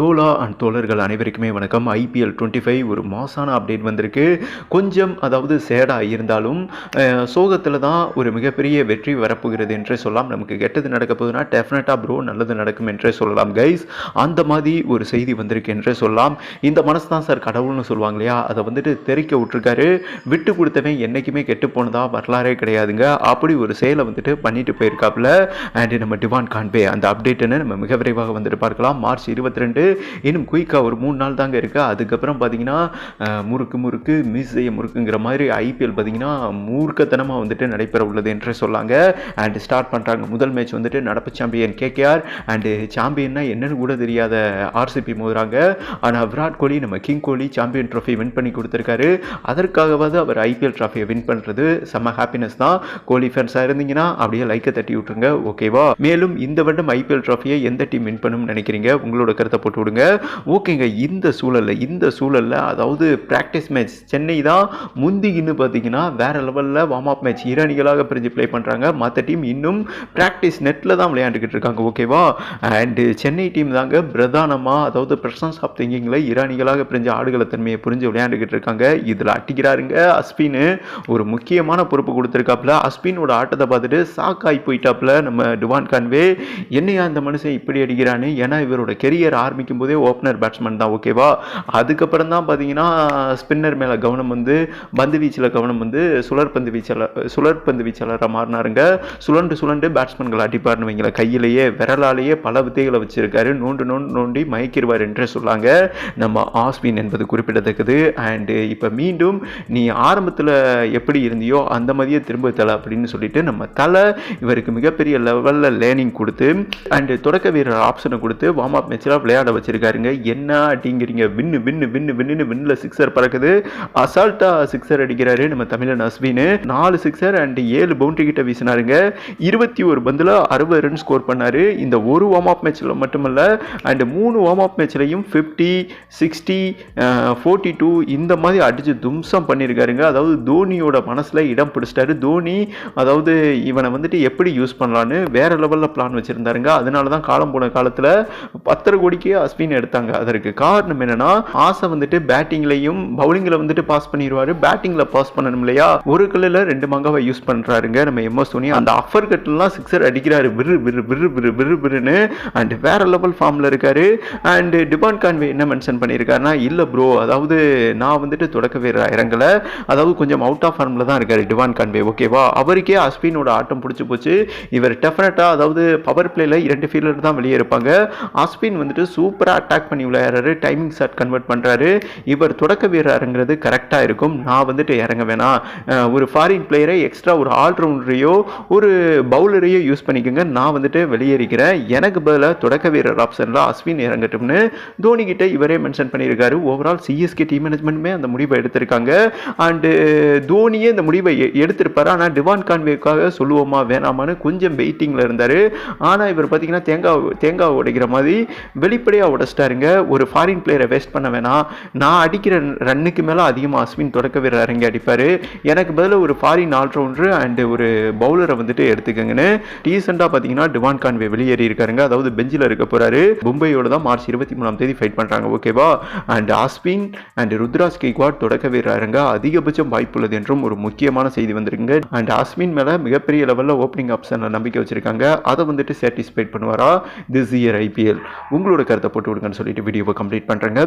தோலா and தோழர்கள் அனைவருக்குமே வணக்கம். ஐபிஎல் டுவெண்ட்டி ஃபைவ் ஒரு மாசான அப்டேட் வந்திருக்கு. கொஞ்சம் அதாவது சேடாக இருந்தாலும் சோகத்தில் தான் ஒரு மிகப்பெரிய வெற்றி வரப்போகிறது என்றே சொல்லலாம். நமக்கு கெட்டது நடக்க போகுதுன்னா டெஃபினட்டாக ப்ரோ நல்லது நடக்கும் என்றே சொல்லலாம் கைஸ் அந்த மாதிரி ஒரு செய்தி வந்திருக்கு என்றே சொல்லலாம். இந்த மனசு தான் சார் கடவுள்னு சொல்லுவாங்க இல்லையா? அதை வந்துட்டு தெரிக்க விட்டுருக்காரு. விட்டு கொடுத்தவன் என்றைக்குமே கெட்டு போனதா வரலாறே கிடையாதுங்க. அப்படி ஒரு செயலை வந்துட்டு பண்ணிட்டு போயிருக்காப்புல. அண்ட் நம்ம டிவான் கான்பே அந்த அப்டேட்டுன்னு நம்ம மிக விரைவாக வந்துட்டு பார்க்கலாம். மார்ச் இருபத்தி ரெண்டு இன்னும் குயிக்காக ஒரு மூணு நாள் தாங்க இருக்குது அதுக்கப்புறம் பார்த்தீங்கன்னா முறுக்கு முறுக்கு மிஸ் செய்ய முறுக்குங்கிற மாதிரி ஐபிஎல் பார்த்தீங்கன்னா மூர்க்கத்தனமாக வந்துட்டு நடைபெற உள்ளது என்று சொல்லாங்க. அண்ட் ஸ்டார்ட் பண்ணுறாங்க முதல் மேட்ச் வந்துட்டு நடப்பு சாம்பியன் கேகேஆர் அண்டு சாம்பியன்னா என்னன்னு கூட தெரியாத ஆர்சிபி மோதுறாங்க. ஆனால் விராட் கோலி நம்ம king Kohli champion trophy win பண்ணி கொடுத்துருக்காரு. அதற்காகவாவது அவர் ஐபிஎல் ட்ராஃபியை வின் பண்ணுறது செம்ம ஹாப்பினஸ் தான். கோலி ஃபேன்ஸாக இருந்தீங்கன்னா அப்படியே லைக்கை தட்டி விட்ருங்க ஓகேவா மேலும் இந்த வருடம் ஐபிஎல் ட்ராஃபியை எந்த டீம் வின் பண்ணும்னு நினைக்கிறீங்க? உங்களோட கருத்தை போட்டு விடுங்க ஓகேங்க இந்த சூழலில் இந்த சூழலில் அதாவது ப்ராக்டிஸ் மேட்ச் சென்னை தான் முந்திக்கின்னு பார்த்தீங்கன்னா வேற லெவலில் வார்ம் அப் மேட்ச் ஈரானிகளாக பிரிஞ்சு ப்ளே பண்ணுறாங்க மற்ற டீம் இன்னும் ப்ராக்டிஸ் நெட்டில் தான் விளையாண்டுக்கிட்டு இருக்காங்க ஓகேவா அண்டு சென்னை டீம் தாங்க பிரதானமாக அதாவது பிரசன்ஸ் ஆஃப் திங்கிங்கில் ஈரானிகளாக பிரிஞ்ச ஆடுகள தன்மையை புரிஞ்சு விளையாண்டுக்கிட்டு இருக்காங்க. இதில் அட்டிக்கிறாருங்க அஸ்பின் ஒரு முக்கியமான பொறுப்பு கொடுத்துருக்காப்புல. அஸ்பினோட ஆட்டத்தை பார்த்துட்டு சாக் ஆகி போயிட்டாப்புல நம்ம டுவான் கான்வே. என்னையா இந்த மனுஷன் இப்படி அடிக்கிறான்னு ஏன்னா இவரோட கெரியர் ஆரம்பிக்கும் போதே ஓப்பனர் பேட்ஸ்மேன் தான் ஓகேவா அதுக்கப்புறம் தான் பார்த்தீங்கன்னா ஸ்பின்னர் மேலே கவனம் வந்து பந்து வீச்சில் கவனம் வந்து சுழற்பந்து வீச்சாளர் சுழற்பந்து வீச்சாளராக மாறினாருங்க. சுழண்டு சுழண்டு பேட்ஸ்மேன்களை அடிப்பார்னு வைங்களேன். கையிலேயே விரலாலேயே பல வித்தைகளை வச்சிருக்காரு. நோண்டு நோண்டு நோண்டி மயக்கிடுவார் என்று சொல்லாங்க. நம்ம ஆஸ்பின் என்பது குறிப்பிடத்தக்கது. அண்டு இப்போ மீண்டும் நீ ஆரம்பத்தில் எப்படி இருந்தியோ அந்த மாதிரியே திரும்ப தலை அப்படின்னு சொல்லிட்டு நம்ம தலை இவருக்கு மிகப்பெரிய லெவலில் லேர்னிங் கொடுத்து அண்டு தொடக்க வீரர் ஆப்ஷனை கொடுத்து வார்ம் அப் மேட்சில் விளையாட வச்சிருக்காருங்க. என்ன அப்படிங்கிறீங்க வின்னு வின்னு வின்னு வின்னு வின்னில் சிக்ஸர் பறக்குது. அசால்ட்டாக சிக்ஸர் அடிக்கிறாரு நம்ம தமிழன் அஸ்வின். நாலு சிக்ஸர் அண்ட் ஏழு பவுண்டரி கிட்ட வீசினாருங்க. இருபத்தி ஒரு பந்தில் அறுபது ரன் ஸ்கோர் பண்ணாரு. இந்த ஒரு வார்ம் அப் மேட்ச்சில் மட்டுமல்ல அண்ட் மூணு வார்ம் அப் மேட்ச்லையும் ஃபிஃப்டி சிக்ஸ்டி ஃபோர்ட்டி டூ இந்த மாதிரி அடிச்சு தும்சம் பண்ணியிருக்காருங்க அதாவது தோனியோட மனசில் இடம் பிடிச்சிட்டாரு. தோனி அதாவது இவனை வந்துட்டு எப்படி யூஸ் பண்ணலான்னு வேற லெவலில் பிளான் வச்சுருந்தாருங்க. அதனால தான் காலம் போன காலத்தில் பத்தரை கோடிக்கே அஸ்வின் எடுத்தாங்க. அதற்கு காரணம் என்னன்னா ஆசை வந்துட்டு பேட்டிங்லையும் பவுலிங்கில் வந்துட்டு பாஸ் பண்ணிடுவாரு பேட்டிங்கில் பாஸ் பண்ணணும் இல்லையா? ஒரு கல்லில் ரெண்டு மங்காவை யூஸ் பண்ணுறாருங்க நம்ம எம்எஸ் தோனி. அந்த அஃபர் கட்லாம் சிக்ஸர் அடிக்கிறாரு. விரு விரு விரு விரு விரு விருன்னு அண்ட் வேற லெவல் ஃபார்மில் இருக்காரு. அண்ட் டிபான் கான்வே என்ன மென்ஷன் பண்ணியிருக்காருன்னா இல்லை ப்ரோ அதாவது நான் வந்துட்டு தொடக்க வீரர் இறங்கல. அதாவது கொஞ்சம் அவுட் ஆஃப் ஃபார்மில் தான் இருக்காரு டிவான் கான்வே ஓகேவா அவருக்கே அஸ்வினோட ஆட்டம் பிடிச்சி போச்சு. இவர் டெஃபினட்டாக அதாவது பவர் பிளேல இரண்டு ஃபீல்டர் தான் வெளியே இருப்பாங்க. அஸ்வின் வந்துட்டு சூப்பராக அட்டாக் பண்ணி விளையாடுறாரு. டைமிங் ஷாட் கன்வெர்ட் பண்ணுறாரு இவர் தொடக்க வீரர் கரெக்டாக இருக்கும். நான் வந்துட்டு இறங்க வேணாம் ஒரு ஃபாரின் பிளேயரை எக்ஸ்ட்ரா ஒரு ஆல்ரவுண்டரையோ ஒரு பவுலரையோ யூஸ் பண்ணிக்கோங்க. நான் வந்துட்டு வெளியேறிக்கிறேன். எனக்கு பதிலாக தொடக்க வீரர் ஆப்ஷனில் அஸ்வின் இறங்கட்டும்னு தோனி இவரே மென்ஷன் பண்ணியிருக்காரு. ஓவரால் சிஎஸ்கே டீம் மேனேஜ்மெண்ட்டுமே அந்த முடிவை எடுத்திருக்காங்க. அண்டு தோனியே இந்த முடிவை எடுத்திருப்பார். ஆனால் டிவான் கான்வேக்காக சொல்லுவோமா வேணாமான்னு கொஞ்சம் வெயிட்டிங்கில் இருந்தார். ஆனால் இவர் பார்த்தீங்கன்னா தேங்காய் தேங்காய் உடைக்கிற மாதிரி வெளிப்படையாக உடைச்சிட்டாருங்க ஒரு ஃபாரின் பிளேயரை வேஸ்ட் பண்ண வேணாம். நான் அடிக்கிற ரன்னுக்கு மேலே அதிகமாக அஸ்வின் தொடக்க வீரர் இறங்கி அடிப்பார். எனக்கு பதில் ஒரு ஃபாரின் ஆல்ரவுண்டர் அண்டு ஒரு பவுலரை வந்துட்டு எடுத்துக்கங்கன்னு. ரீசெண்டாக பார்த்தீங்கன்னா டிவான் கான்வே வெளியேறி இருக்காருங்க. அதாவது பெஞ்சில் இருக்க போறாரு. மும்பையோட தான் மார்ச் இருபத்தி மூணாம் தேதி ஃபைட் பண்ணுறாங்க ஓகேவா அண்ட் அஸ்வின் அண்ட் ருத்ராஜ் கேக்வாட் தொடக்க வீரர் இறங்க அதிகபட்சம் வாய்ப்புள்ளது என்றும் ஒரு முக்கியமான செய்தி வந்திருக்குங்க. அண்ட் அஸ்வின் மேலே மிகப்பெரிய லெவலில் ஓப்பனிங் ஆப்ஷனில் நம்பிக்கை வச்சிருக்காங்க. அதை வந்துட்டு சாட்டிஸ்ஃபைட் பண்ணுவாரா? திஸ் இயர் ஐபிஎல் உங்களோட கருத்தை போட்டு விடுங்கன்னு சொல்லிட்டு வீடியோவை கம்ப்ளீட் பண்ணுறேங்க